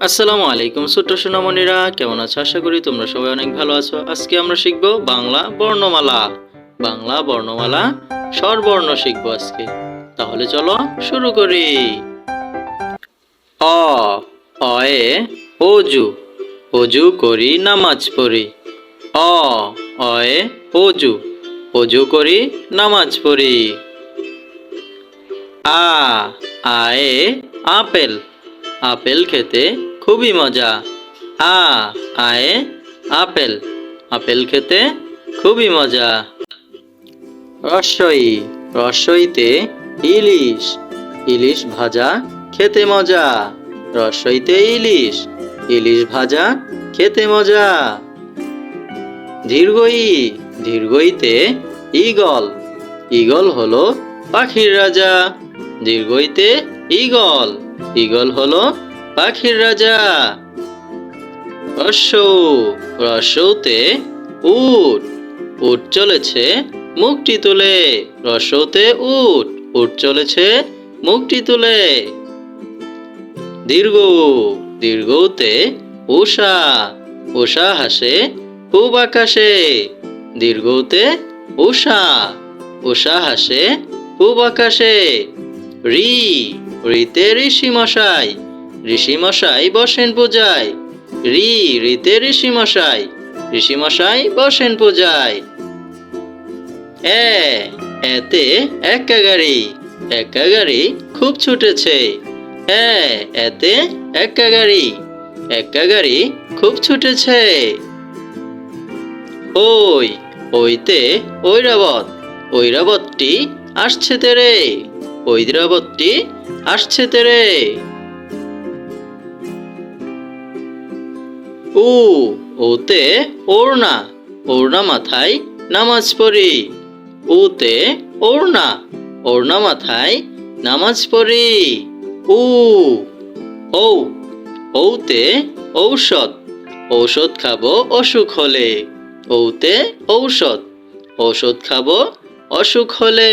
আসসালামু আলাইকুম ছোট্ট সোনামণিরা, কেমন আছো? আশা করি তোমরা সবাই অনেক ভালো আছো। আজকে আমরা শিখব বাংলা বর্ণমালা। বাংলা বর্ণমালা, স্বরবর্ণ শিখব আজকে। তাহলে চলো শুরু করি। অ, অয়ে, অজু। অজু করি, নামাজ পড়ি। অ, অয়ে, অজু। অজু করি, নামাজ পড়ি। আ, আয়ে, আপেল। আপেল খেতে খুবই মজা। আ, আয়ে, আপেল। আপেল খেতে খুবই মজা। রসই, রসইতে ইলিশ। ইলিশ ভাজা খেতে মজা। রসইতে ইলিশ। ইলিশ ভাজা খেতে মজা। দীর্ঘই দীর্ঘইতে ইগল ইগল হলো পাখির রাজা। দীর্ঘইতে ইগল ইগল হলো পাখির রাজা। রস্য উট উট চলেছে মুখটি তুলে। রস্যতে উট উট চলেছে মুখটি তুলে। দীর্ঘ, দীর্ঘতে উষা উষা হাসে পূব আকাশে। দীর্ঘতে উষা উষা হাসে পূব আকাশে। রি রিতে ঋষি মশাই ঋষি মশাই বসেন পূজায়। রি রিতে ঋষি মশাই ঋষি মশাই বসেন পূজায়। এতে একা গাড়ি একা গাড়ি খুব ছুটেছে। এতে একা গাড়ি একা গাড়ি খুব ছুটেছে। ওই, ওইতে ঐরাবত, ঐরাবতটি আসছে তেরে। ঐরাবতটি আসছে তেরে। উ ওতে ওড়না ওড়না মাথায় নামাজ পড়ি। উতে ওড়না ওড়না মাথায় নামাজ পড়ি। উ ও ঔতে ঔষধ ঔষধ খাব অসুখ হলে। ঔতে ঔষধ ঔষধ খাব অসুখ হলে।